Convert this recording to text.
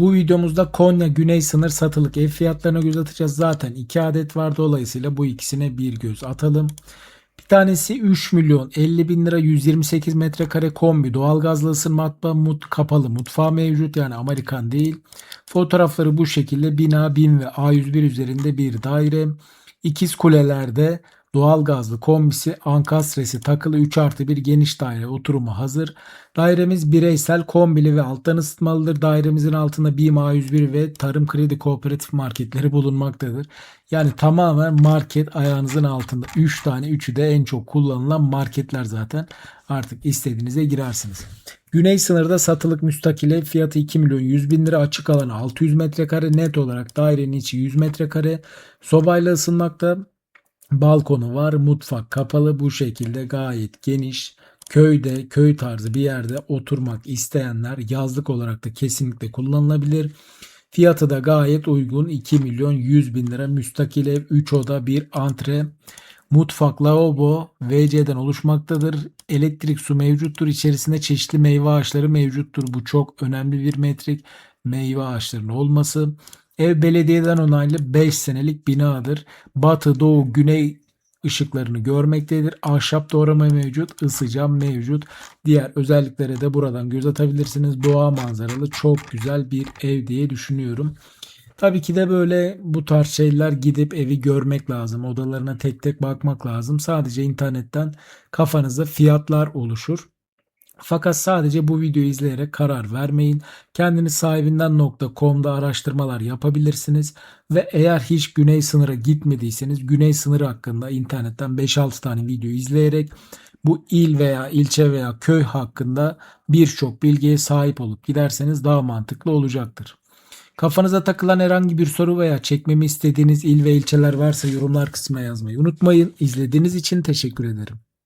Bu videomuzda Konya Güney sınır satılık ev fiyatlarına göz atacağız. Zaten 2 adet var dolayısıyla bu ikisine bir göz atalım. Bir tanesi 3 milyon 50 bin lira 128 metrekare kombi doğalgazlı ısınma hattı mut, kapalı mutfağı mevcut yani Amerikan değil. Fotoğrafları bu şekilde bina 1000 ve A101 üzerinde bir daire. İkiz kulelerde doğalgazlı kombisi ankastresi takılı 3 artı 1 geniş daire oturumu hazır. Dairemiz bireysel kombili ve alttan ısıtmalıdır. Dairemizin altında BİM A101 ve Tarım Kredi Kooperatif marketleri bulunmaktadır. Yani tamamen market ayağınızın altında. 3 tane 3'ü de en çok kullanılan marketler zaten. Artık istediğinize girersiniz. Güney sınırda satılık müstakil ev fiyatı 2 milyon 100 bin lira açık alanı 600 metrekare net olarak dairenin içi 100 metrekare sobayla ısınmakta balkonu var mutfak kapalı bu şekilde gayet geniş köyde köy tarzı bir yerde oturmak isteyenler yazlık olarak da kesinlikle kullanılabilir. Fiyatı da gayet uygun 2 milyon 100 bin lira müstakil ev 3 oda 1 antre mutfak lavabo WC'den oluşmaktadır. Elektrik su mevcuttur. İçerisinde çeşitli meyve ağaçları mevcuttur. Bu çok önemli bir metrik. Meyve ağaçlarının olması. Ev belediyeden onaylı 5 senelik binadır. Batı, doğu, güney ışıklarını görmektedir. Ahşap doğrama mevcut, ısı cam mevcut. Diğer özelliklere de buradan göz atabilirsiniz. Doğa manzaralı çok güzel bir ev diye düşünüyorum. Tabii ki de böyle bu tarz şeyler gidip evi görmek lazım. Odalarına tek tek bakmak lazım. Sadece internetten kafanızda fiyatlar oluşur. Fakat sadece bu videoyu izleyerek karar vermeyin. Kendiniz sahibinden.com'da araştırmalar yapabilirsiniz. Ve eğer hiç güney sınıra gitmediyseniz güney sınırı hakkında internetten 5-6 tane video izleyerek bu il veya ilçe veya köy hakkında birçok bilgiye sahip olup giderseniz daha mantıklı olacaktır. Kafanıza takılan herhangi bir soru veya çekmemi istediğiniz il ve ilçeler varsa yorumlar kısmına yazmayı unutmayın. İzlediğiniz için teşekkür ederim.